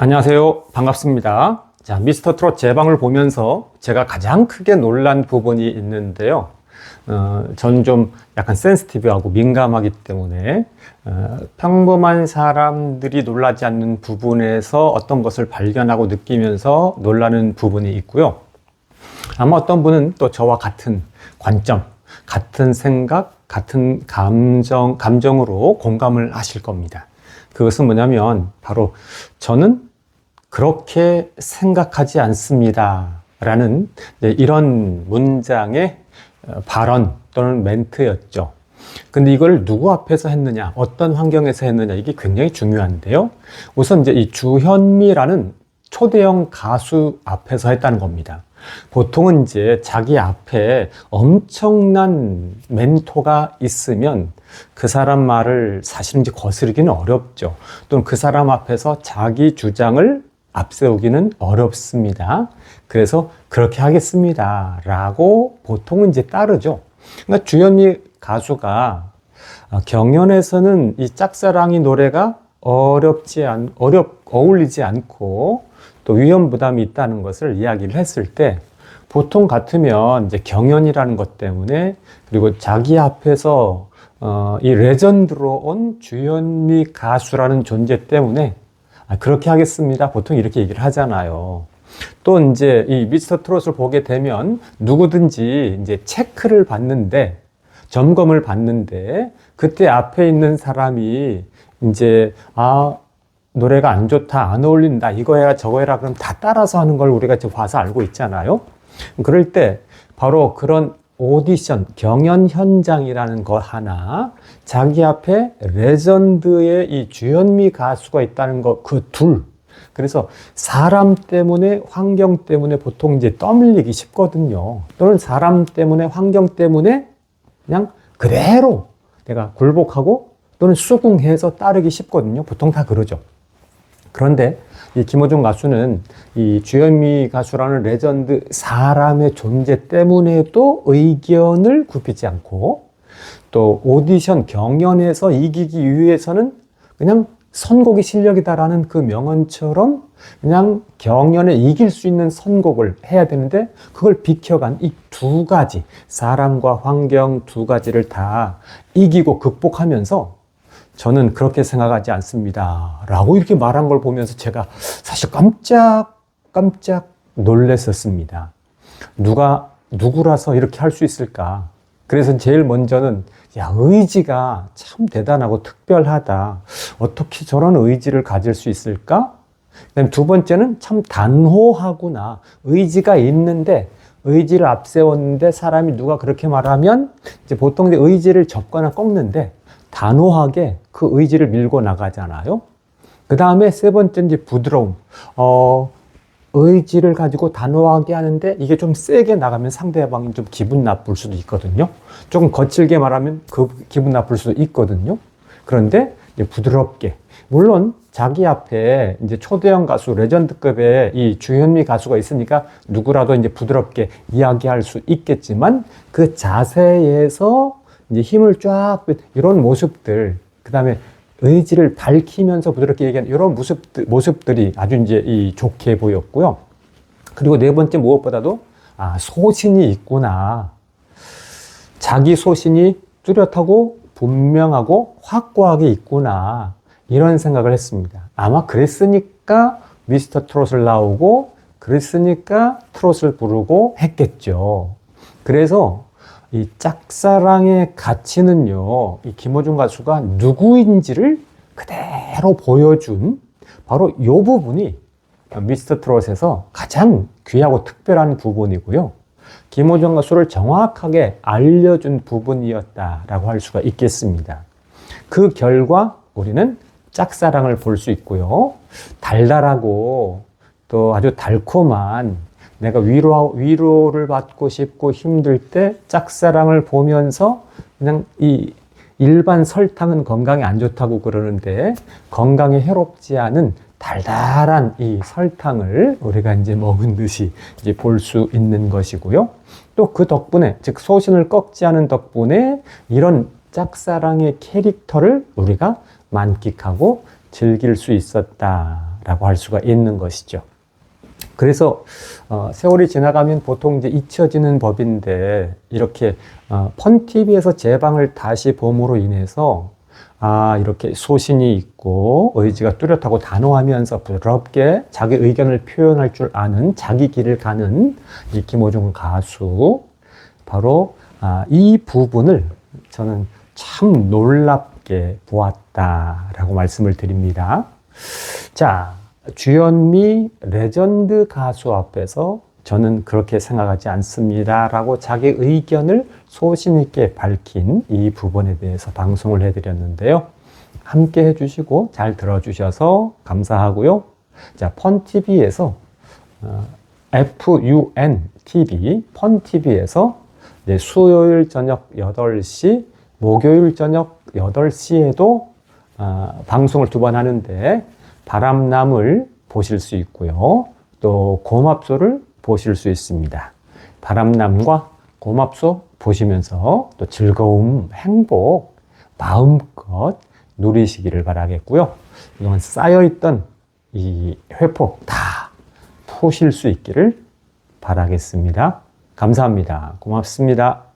안녕하세요. 반갑습니다. 자, 미스터 트롯 재방을 보면서 제가 가장 크게 놀란 부분이 있는데요. 어, 저는 좀 약간 센스티브하고 민감하기 때문에 어, 평범한 사람들이 놀라지 않는 부분에서 어떤 것을 발견하고 느끼면서 놀라는 부분이 있고요. 아마 어떤 분은 또 저와 같은 관점, 같은 생각, 같은 감정, 감정으로 공감을 하실 겁니다. 그것은 뭐냐면 바로 저는 그렇게 생각하지 않습니다. 라는 이런 문장의 어, 발언 또는 멘트였죠. 근데 이걸 누구 앞에서 했느냐, 어떤 환경에서 했느냐, 이게 굉장히 중요한데요. 우선 이제 이 주현미라는 초대형 가수 앞에서 했다는 겁니다. 보통은 이제 자기 앞에 엄청난 멘토가 있으면 그 사람 말을 사실은 이제 거스르기는 어렵죠. 또는 그 사람 앞에서 자기 주장을 앞세우기는 어렵습니다. 그래서 그렇게 하겠습니다. 라고 보통은 이제 따르죠. 그러니까 주현미 가수가 어, 경연에서는 이 짝사랑이 노래가 어렵지 않, 어렵, 어울리지 않고 또 위험 부담이 있다는 것을 이야기를 했을 때 보통 같으면 이제 경연이라는 것 때문에 그리고 자기 앞에서 어, 이 레전드로 온 주현미 가수라는 존재 때문에 아, 그렇게 하겠습니다. 보통 이렇게 얘기를 하잖아요. 또 이제 이 미스터 트롯을 보게 되면 누구든지 이제 체크를 받는데 점검을 받는데 그때 앞에 있는 사람이 이제 아 노래가 안 좋다 안 어울린다 이거 해라 저거 해라 그럼 다 따라서 하는 걸 우리가 지금 봐서 알고 있잖아요. 그럴 때 바로 그런 오디션 경연 현장이라는 것 하나 자기 앞에 레전드의 이 주현미 가수가 있다는 것 그 둘. 그래서 사람 때문에 환경 때문에 보통 이제 떠밀리기 쉽거든요. 또는 사람 때문에 환경 때문에 그냥 그대로 내가 굴복하고 또는 수긍해서 따르기 쉽거든요. 보통 다 그러죠. 그런데 이 김호중 가수는 이 주현미 가수라는 레전드 사람의 존재 때문에도 의견을 굽히지 않고 또 오디션 경연에서 이기기 위해서는 그냥 선곡이 실력이다라는 그 명언처럼 그냥 경연에 이길 수 있는 선곡을 해야 되는데 그걸 비켜간 이 두 가지 사람과 환경 두 가지를 다 이기고 극복하면서 저는 그렇게 생각하지 않습니다. 라고 이렇게 말한 걸 보면서 제가 사실 깜짝, 깜짝 놀랐었습니다. 누가, 누구라서 이렇게 할 수 있을까? 그래서 제일 먼저는, 야, 의지가 참 대단하고 특별하다. 어떻게 저런 의지를 가질 수 있을까? 그 다음에 두 번째는 참 단호하구나. 의지가 있는데, 의지를 앞세웠는데 사람이 누가 그렇게 말하면 이제 보통 의지를 접거나 꺾는데 단호하게 그 의지를 밀고 나가잖아요. 그 다음에 세 번째 이제 부드러움. 어, 의지를 가지고 단호하게 하는데 이게 좀 세게 나가면 상대방이 좀 기분 나쁠 수도 있거든요. 조금 거칠게 말하면 그 기분 나쁠 수도 있거든요. 그런데 부드럽게. 물론 자기 앞에 이제 초대형 가수 레전드급의 이 주현미 가수가 있으니까 누구라도 이제 부드럽게 이야기할 수 있겠지만 그 자세에서 이제 힘을 쫙 빼- 이런 모습들 그다음에 의지를 밝히면서 부드럽게 얘기하는 이런 모습들, 모습들이 아주 이제 이 좋게 보였고요. 그리고 네 번째 무엇보다도 아 소신이 있구나. 자기 소신이 뚜렷하고 분명하고 확고하게 있구나. 이런 생각을 했습니다. 아마 그랬으니까 미스터 트롯을 나오고 그랬으니까 트롯을 부르고 했겠죠. 그래서 이 짝사랑의 가치는요, 이 김호중 가수가 누구인지를 그대로 보여준 바로 이 부분이 미스터 트롯에서 가장 귀하고 특별한 부분이고요. 김호중 가수를 정확하게 알려준 부분이었다라고 할 수가 있겠습니다. 그 결과 우리는 짝사랑을 볼 수 있고요. 달달하고 또 아주 달콤한 내가 위로, 위로를 받고 싶고 힘들 때 짝사랑을 보면서 그냥 이 일반 설탕은 건강에 안 좋다고 그러는데 건강에 해롭지 않은 달달한 이 설탕을 우리가 이제 먹은 듯이 이제 볼 수 있는 것이고요. 또 그 덕분에, 즉 소신을 꺾지 않은 덕분에 이런 짝사랑의 캐릭터를 우리가 만끽하고 즐길 수 있었다. 있다라고 할 수가 있는 것이죠. 그래서 어, 세월이 지나가면 보통 이제 잊혀지는 법인데 이렇게 어, 펀 TV에서 제 방을 다시 봄으로 인해서 아 이렇게 소신이 있고 의지가 뚜렷하고 단호하면서 부드럽게 자기 의견을 표현할 줄 아는 자기 길을 가는 이 김호중 가수 바로 아, 이 부분을 저는 참 놀랍게 보았다라고 말씀을 드립니다. 자, 주현미 레전드 가수 앞에서 저는 그렇게 생각하지 않습니다. 라고 자기 의견을 소신있게 밝힌 이 부분에 대해서 방송을 해드렸는데요. 함께 해주시고 잘 들어주셔서 감사하고요. 자, 펀TV에서 어, FUN TV, 펀TV에서 수요일 저녁 8시, 목요일 저녁 8시에도 어, 방송을 두 번 하는데 바람남을 보실 수 있고요. 또 고맙소를 보실 수 있습니다. 바람남과 고맙소 보시면서 또 즐거움, 행복 마음껏 누리시기를 바라겠고요. 그동안 쌓여있던 이 회폭 다 푸실 수 있기를 바라겠습니다. 감사합니다. 고맙습니다.